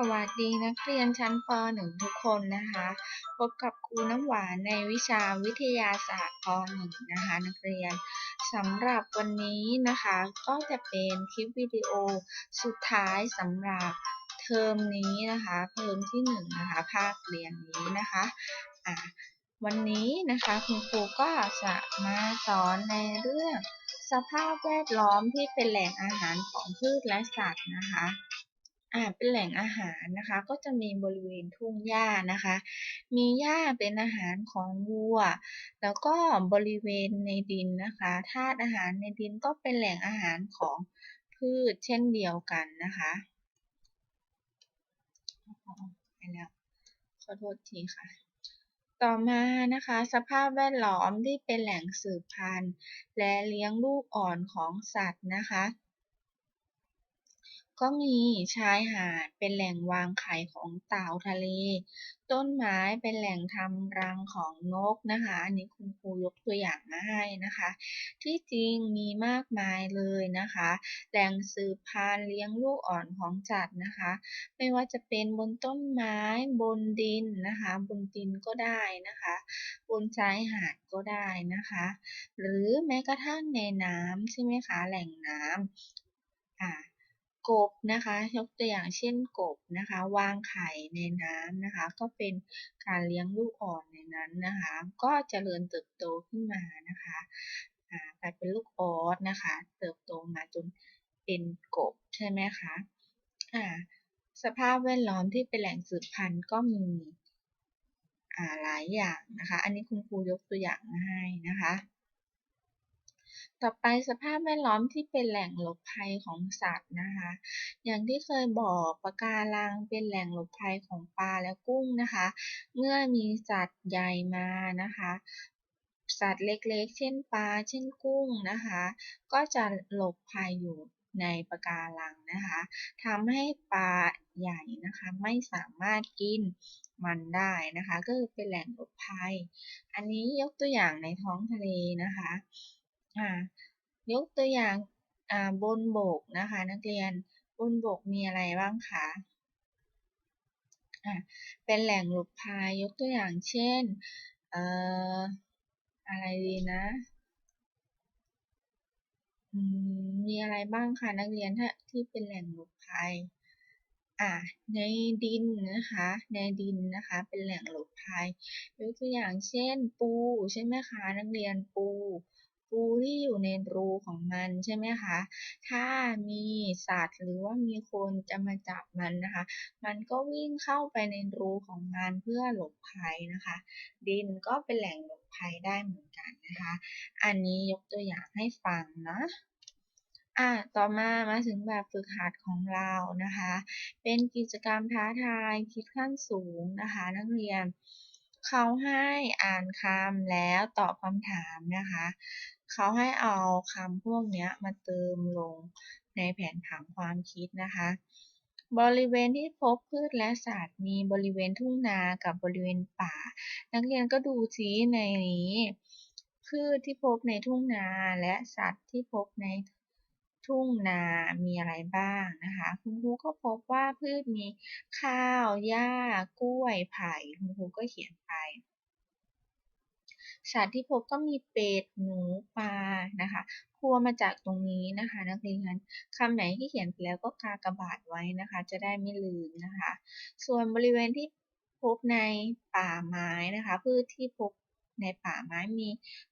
สวัสดีนักเรียนชั้นป .1 ทุกคนนะคะ พบกับครูน้ำหวานในวิชาวิทยาศาสตร์ป .1 นะคะ นักเรียนสำหรับวันนี้นะคะ ก็จะเป็นคลิปวิดีโอสุดท้ายสำหรับเทอมนี้นะคะเทอมที่1นะคะภาคเรียนนี้นะคะอะวันนี้นะคะคุณครูก็จะมาสอนในเรื่องสภาพแวดล้อมที่เป็นแหล่งอาหารของพืชและสัตว์นะคะ อ่าเป็นแหล่งอาหารนะคะ ก็จะมีบริเวณทุ่งหญ้านะคะ มีหญ้าเป็นอาหารของวัว แล้วก็บริเวณในดินนะคะธาตุอาหารในดินก็เป็นแหล่งอาหารของพืชเช่นเดียวกันนะคะอ๋อไปแล้วขอโทษทีค่ะต่อมานะคะ สภาพแวดล้อมที่เป็นแหล่งสืบพันธุ์ และเลี้ยงลูกอ่อนของสัตว์นะคะ ก็มีชายหาดเป็นแหล่งวางไข่ของเต่าทะเล ต้นไม้เป็นแหล่งทำรังของนกนะคะ อันนี้คุณครูยกตัวอย่างมาให้นะคะ ที่จริงมีมากมายเลยนะคะ แหล่งสืบพันธุ์เลี้ยงลูกอ่อนของสัตนะคะ ไม่ว่าจะเป็นบนต้นไม้บนดินนะคะ บนดินก็ได้นะคะ บนชายหาดก็ได้นะคะ หรือแม้กระทั่งในน้ำใช่ไหมคะแหล่งน้ำอ่า กบนะคะ ยกตัวอย่างเช่นกบนะคะ วางไข่ในน้ำนะคะ ก็เป็นการเลี้ยงลูกอ่อนในนั้นนะคะ ก็จเจริญเติบโตขึ้นมานะคะกลายเป็นลูกออสนะคะ เติบโตมาจนเป็นกบใช่ไหมคะอ่าสภาพแวดล้อมที่เป็นแหล่งสืบพันธุ์ก็มีหลายอย่างนะคะ อันนี้คุณครูยกตัวอย่างมาให้นะคะ ต่อไปสภาพแวดล้อมที่เป็นแหล่งหลบภัยของสัตว์นะคะ อย่างที่เคยบอกปะการังเป็นแหล่งหลบภัยของปลาและกุ้งนะคะ เมื่อมีสัตว์ใหญ่มานะคะ สัตว์เล็กๆ เช่นปลาเช่นกุ้งนะคะ ก็จะหลบภัยอยู่ในปะการังนะคะทำให้ปลาใหญ่นะคะไม่สามารถกินมันได้นะคะ ก็คือเป็นแหล่งหลบภัย อันนี้ยกตัวอย่างในท้องทะเลนะคะ อ่ายกตัวอย่างบนโบกนะคะ นักเรียนบนโบกมีอะไรบ้างคะเป็นแหล่งหลบภัยยกตัวอย่างเช่นเอ่ออะไรดีนะมมีอะไรบ้างคะนักเรียนถ้าที่เป็นแหล่งหลบภัยอ่าในดินนะคะ ในดินนะคะ เป็นแหล่งหลบภัยยกตัวอย่างเช่นปูใช่ไหมคะนักเรียนปู ปูที่อยู่ในรูของมันใช่ไหมคะ ถ้ามีสัตว์หรือว่ามีคนจะมาจับมันนะคะ มันก็วิ่งเข้าไปในรูของมันเพื่อหลบภัยนะคะ ดินก็เป็นแหล่งหลบภัยได้เหมือนกันนะคะ อันนี้ยกตัวอย่างให้ฟังนะอะ ต่อมามาถึงแบบฝึกหัดของเรานะคะ เป็นกิจกรรมท้าทายคิดขั้นสูงนะคะ นักเรียน เขาให้อ่านคำแล้วตอบคำถามนะคะ เขาให้เอาคำพวกนี้มาเติมลงในแผนผังความคิดนะคะ บริเวณที่พบพืชและสัตว์มีบริเวณทุ่งนากับบริเวณป่า นักเรียนก็ดูซิในนี้ พืชที่พบในทุ่งนาและสัตว์ที่พบใน ทุ่งนา มีอะไรบ้างนะคะ คุณครูก็พบว่าพืชมีข้าว หญ้า กล้วย ไผ่ คุณครูก็เขียนไป สัตว์ที่พบก็มีเป็ด หนู ปลา นะคะครัวมาจากตรงนี้นะคะ นักเรียนคำไหนที่เขียนไปแล้วก็กากบาทไว้นะคะ จะได้ไม่ลืมนะคะ ส่วนบริเวณที่พบในป่าไม้นะคะ พืชที่พบในป่าไม้มี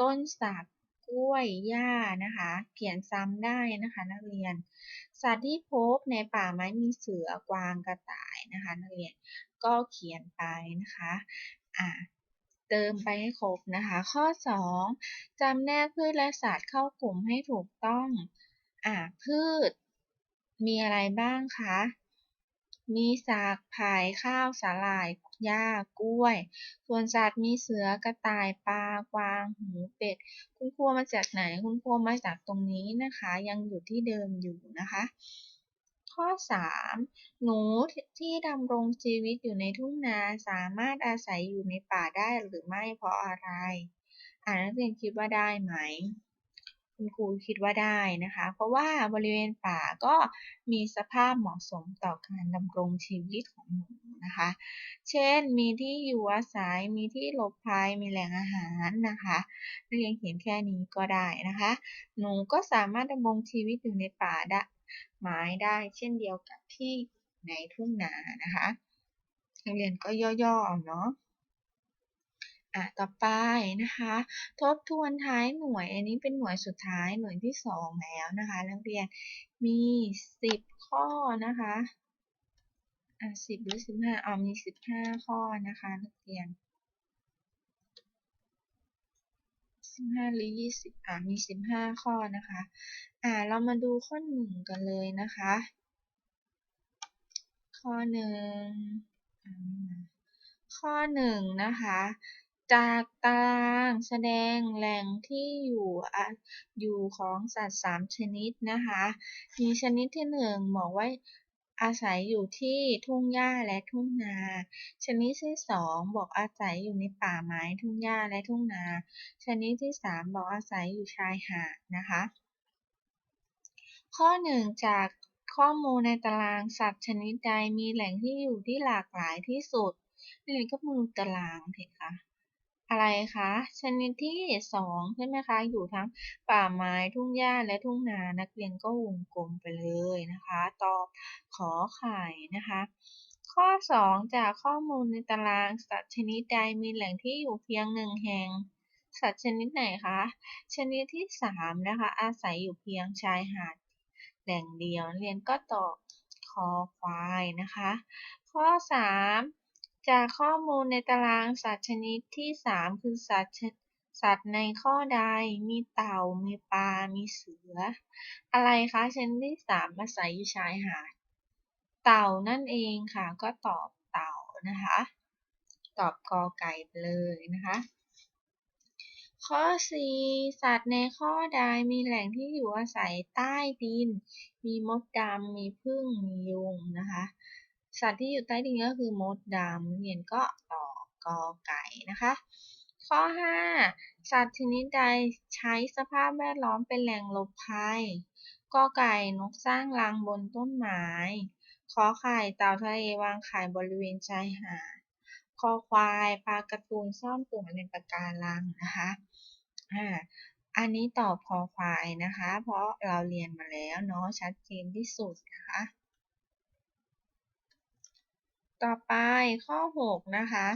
ต้นสัก กล้วยหญ้านะคะ เขียนซ้ำได้นะคะ นักเรียน สัตว์ที่พบในป่าไม้มีเสือกวางกระต่ายนะคะ นักเรียนก็เขียนไปนะคะอ่าเติมไปให้ครบนะคะ ข้อ 2จำแนกพืชและสัตว์เข้ากลุ่มให้ถูกต้องอ่าพืช มีอะไรบ้างคะมีสักไผ่ข้าวสาหร่าย หญ้ากล้วย ส่วนสัตว์มีเสือกระต่ายปลากวางหมูเป็ด คุณครูมาจากไหน คุณครูมาจากตรงนี้นะคะ ยังอยู่ที่เดิมอยู่นะคะ ข้อ 3 หนูที่ดำรงชีวิตอยู่ในทุ่งนาสามารถอาศัยอยู่ในป่าได้หรือไม่เพราะอะไร อ่านักเรียนคิดว่าได้ไหม คุณครูคิดว่าได้นะคะ เพราะว่าบริเวณป่าก็มีสภาพเหมาะสมต่อการดำรงชีวิตของหนูนะคะ เช่น มีที่อยู่อาศัย มีที่หลบภัย มีแหล่งอาหารนะคะนักเรียนเขียนแค่นี้ก็ได้นะคะ หนูก็สามารถดำรงชีวิตอยู่ในป่าได้ไม้ได้เช่นเดียวกับที่ในทุ่งนานะคะนักเรียนก็ย่อๆเอาเนาะ อะต่อไปนะคะ ทบทวนท้ายหน่วย อันนี้เป็นหน่วยสุดท้ายหน่วยที่สองแล้วนะคะนักเรียนมีสิบข้อนะคะอะสิบหรือสิบห้าอ๋อมีสิบห้าข้อนะคะนักเรียนสิบห้าหรือยี่สิบอะมีสิบห้าข้อนะคะ อ่า เรามาดูข้อหนึ่งกันเลยนะคะ ข้อหนึ่งข้อหนึ่งนะคะ จากตารางแสดงแหล่งที่อยู่อยู่ของสัตว์สามชนิดนะคะ มีชนิดที่หนึ่งบอกว่าอาศัยอยู่ที่ทุ่งหญ้าและทุ่งนา ชนิดที่สองบอกอาศัยอยู่ในป่าไม้ทุ่งหญ้าและทุ่งนา ชนิดที่สามบอกอาศัยอยู่ชายหาดนะคะ ข้อหนึ่งจากข้อมูลในตารางสัตว์ชนิดใดมีแหล่งที่อยู่ที่หลากหลายที่สุดนี่ก็มือตารางเถอะคะ อะไรคะ ชนิดที่สองใช่ไหมคะ อยู่ทั้งป่าไม้ทุ่งหญ้าและทุ่งนา นักเรียนก็วงกลมไปเลยนะคะ ตอบขอไข่นะคะ ข้อสองจากข้อมูลในตารางสัตว์ชนิดใดมีแหล่งที่อยู่เพียงหนึ่งแห่ง สัตว์ชนิดไหนคะ ชนิดที่สามนะคะ อาศัยอยู่เพียงชายหาดแหล่งเดียว เรียนก็ตอบคอควายนะคะ ข้อสาม จากข้อมูลในตารางสัตว์ชนิดที่สามคือสัตว์สัตว์ในข้อใด มีเต่า มีปลา มีเสือ อะไรคะชนิดที่สามอาศัยอยู่ชายหาด เต่านั่นเองค่ะ ก็ตอบเต่านะคะ ตอบกอไก่ไปเลยนะคะ ข้อ 4 สัตว์ในข้อใด มีแหล่งที่อยู่อาศัยใต้ดิน มีมดดำ มีผึ้ง มียุงนะคะ สัตว์ที่อยู่ใต้ดินก็คือมดดำเรียนก็ตอกอไก่นะคะ ข้อ 5 สัตว์ชนิดใดใช้สภาพแวดล้อมเป็นแหล่งหลบภัยกอไก่นกสร้างรังบนต้นไม้ขอไข่เต่าทะเลวางไข่บริเวณชายหาดคอควายปลากร์ตูนซ่อนตัวในปะการังนะคะอ่าอันนี้ตอบคอควายนะคะ เพราะเราเรียนมาแล้วเนาะชัดเจนที่สุดนะคะ ต่อไปข้อ 6 นะคะ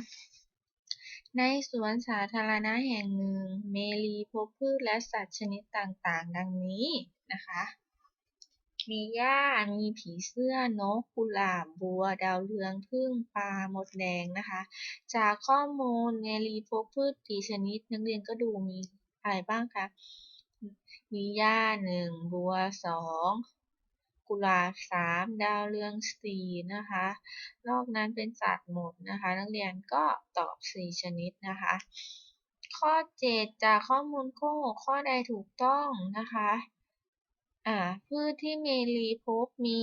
ในสวนสาธารณะแห่งหนึ่ง เมลีพบพืชและสัตว์ชนิดต่างๆ ดังนี้นะคะ มีหญ้า มีผีเสื้อนกกุหลาบบัว ดาวเรืองผึ้งปลาหมดแดงนะคะ จากข้อมูลเมลีพบพืชกี่ชนิดนักเรียนก็ดูมีอะไรบ้างคะมีหญ้าหนึ่งบัวสอง กุหลาบสามดาวเรืองสี่นะคะ นอกนั้นเป็นสัตว์หมดนะคะ นักเรียนก็ตอบสี่ชนิดนะคะ ข้อ7จากข้อมูลข้อ6ข้อใดถูกต้องนะคะอ่าพืชที่เมลีพบมี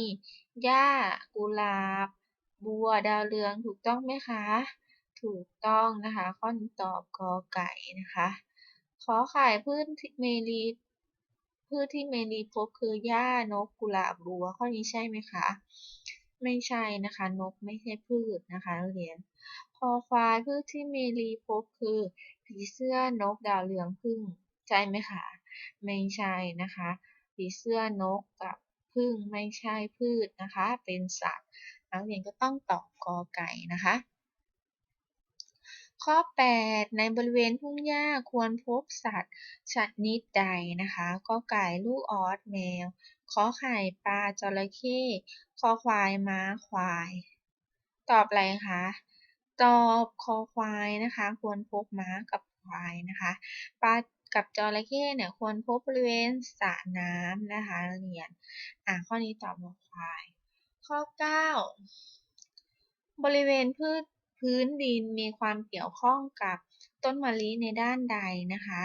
หญ้ากุหลาบ บัวดาวเรืองถูกต้องไหมคะ ถูกต้องนะคะ ข้อนี้ตอบกอไก่นะคะขอไข่พืชเมลี พืชที่เมลีพบคือหญ้านกกุหลาบบัว ข้อนี้ใช่ไหมคะ ไม่ใช่นะคะ นกไม่ใช่พืชนะคะนักเรียน คอควายพืชที่เมลีพบคือผีเสื้อนกดาวเรืองผึ้งใช่ไหมคะไม่ใช่นะคะผีเสื้อนกกับผึ้งไม่ใช่พืชนะคะ เป็นสัตว์นักเรียนก็ต้องตอบกอไก่นะคะ ข้อ 8 ในบริเวณทุ่งหญ้าควรพบสัตว์ชนิดใดนะคะกอไก่ลูกออสแมว ขอไข่ปลาจระเข้คอควายม้าควาย ตอบอะไรคะตอบคอควายนะคะ ควรพบม้ากับควายนะคะปลากับจระเข้เนี่ยควรพบบริเวณสระน้ำนะคะเรียนอะข้อนี้ตอบคอควาย ข้อ 9 บริเวณพืช พื้นดินมีความเกี่ยวข้องกับต้นมะลิในด้านใดนะคะ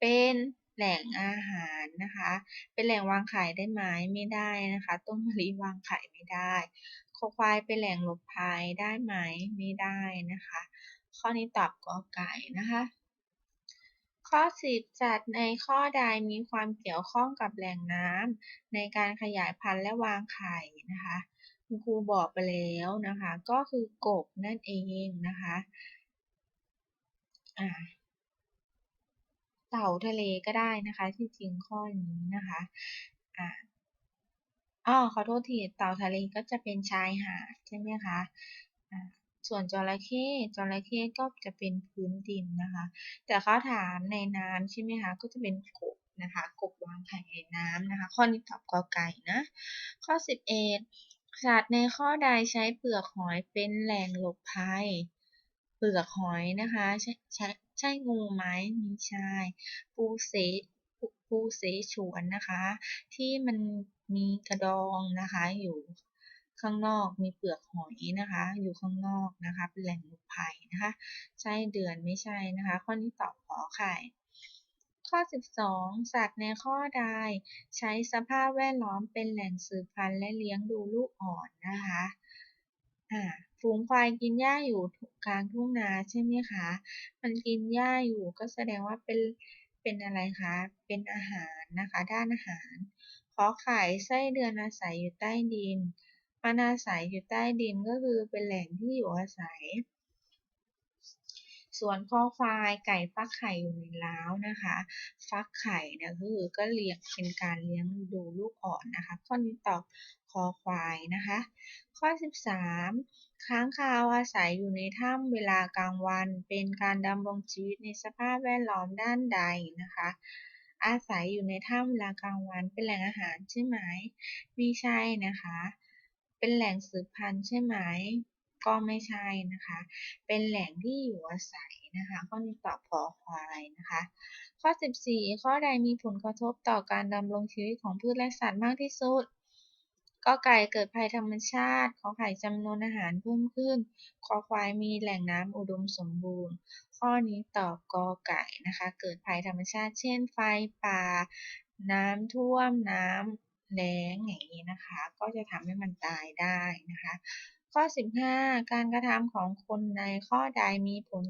เป็นแหล่งอาหารนะคะ เป็นแหล่งวางไข่ได้ไหมไม่ได้นะคะ ต้นมะลิวางไข่ไม่ได้คอควายเป็นแหล่งหลบภัยได้ไหมไม่ได้นะคะ ข้อนี้ตอบกอไก่นะคะ ข้ข้อ10สัตว์ในข้อใดมีความเกี่ยวข้องกับแหล่งน้ำในการขยายพันธุ์และวางไข่นะคะ คุณครูบอกไปแล้วนะคะ ก็คือกบนั่นเองนะคะอ่าเต่าทะเลก็ได้นะคะที่จริงข้อนี้นะคะอ่าอ๋อขอโทษทีเต่าทะเลก็จะเป็นชายหาดใช่ไหมคะอ่าส่วนจระเข้จระเข้ก็จะเป็นพื้นดินนะคะ แต่เขาถามในน้ำใช่ไหมคะ ก็จะเป็นกบนะคะ กบวางไข่ในน้ำนะคะ ข้อนี้ตอบกอไก่นะ ข้อ 11 สัตว์ในข้อใดใช้เปลือกหอยเป็นแหล่งหลบภัย เปลือกหอยนะคะใช่ใช่ใช่งูไหมไม่ใช่ปูเสปูเสฉวนนะคะ ที่มันมีกระดองนะคะอยู่ข้างนอกมีเปลือกหอยนะคะ อยู่ข้างนอกนะคะ เป็นแหล่งหลบภัยนะคะ ใช่เดือนไม่ใช่นะคะ ข้อนี้ตอบขอไข่ ข้อ 12 สัตว์ในข้อใด ใช้สภาพแวดล้อมเป็นแหล่งสืบพันธุ์และเลี้ยงดูลูกอ่อนนะคะอ่าฝูงควายกินหญ้าอยู่กลางทุ่งนาใช่ไหมคะ มันกินหญ้าอยู่ก็แสดงว่าเป็นเป็นอะไรคะ เป็นอาหารนะคะ ด้านอาหาร ขอไข่ไส้เดือนอาศัยอยู่ใต้ดินมันอาศัยอยู่ใต้ดินก็คือเป็นแหล่งที่อยู่อาศัย ส่วนคอควายไก่ฟักไข่อยู่ในเล้านะคะ ฟักไข่เนี่ยคือก็เลี้ยงเป็นการเลี้ยงดูลูกอ่อนนะคะ ข้อนี้ตอบคอควายนะคะ ข้อ 13 ค้างคาวอาศัยอยู่ในถ้ำเวลากลางวัน เป็นการดำรงชีวิตในสภาพแวดล้อมด้านใดนะคะอาศัยอยู่ในถ้ำเวลากลางวันเป็นแหล่งอาหารใช่ไหมไม่ใช่นะคะ เป็นแหล่งสืบพันธุ์ใช่ไหม ก็ไม่ใช่นะคะ เป็นแหล่งที่อยู่อาศัยนะคะ ข้อนี้ตอบขอควายนะคะ ข้อ 14 ข้อใดมีผลกระทบต่อการดำรงชีวิตของพืชและสัตว์มากที่สุดก็ไก่เกิดภัยธรรมชาติ ขอไข่จำนวนอาหารเพิ่มขึ้น คอควายมีแหล่งน้ำอุดมสมบูรณ์ ข้อนี้ตอบกอไก่นะคะ เกิดภัยธรรมชาติ เช่น ไฟป่า น้ำท่วม น้ำแล้งอย่างนี้นะคะ ก็จะทำให้มันตายได้นะคะ ข้อ 15 การกระทำของคนในข้อใดมีผล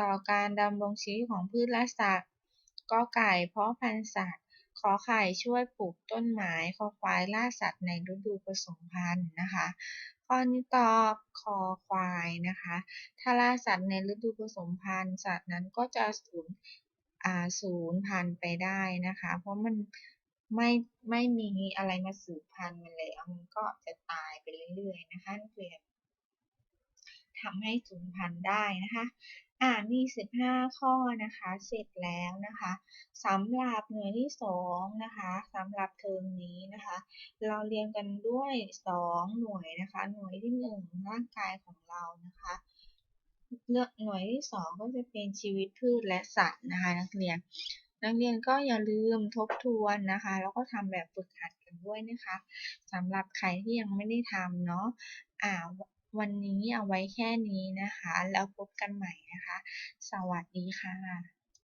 ต่อการดำรงชีวิตของพืชและสัตว์ก็ไก่เพาะพันธุ์สัตว์ ขอไข่ช่วยปลูกต้นไม้คอควายล่าสัตว์ในฤดูผสมพันธุ์นะคะ ข้อนี้ตอบคอควายนะคะ ถ้าล่าสัตว์ในฤดูผสมพันธุ์ สัตว์นั้นก็จะสูญสูญพันธุ์ไปได้นะคะ เพราะมัน ไม่ไม่มีอะไรมาสืบพันธุ์มันแล้วมันก็จะตายไปเรื่อยๆนะคะนักเรียนทำให้สูญพันธุ์ได้นะคะ อ่ามี15 ข้อนะคะ เสร็จแล้วนะคะสำหรับหน่วยที่2นะคะสำหรับเทอมนี้นะคะ เราเรียนกันด้วย 2 หน่วยนะคะ หน่วยที่ 1 ร่างกายของเรานะคะเลือกหน่วยที่ 2 ก็จะเป็นชีวิตพืชและสัตว์นะคะ นักเรียน นักเรียนก็อย่าลืมทบทวนนะคะ แล้วก็ทำแบบฝึกหัดกันด้วยนะคะสำหรับใครที่ยังไม่ได้ทำเนาะอ่าวันนี้เอาไว้แค่นี้นะคะ แล้วพบกันใหม่นะคะ สวัสดีค่ะ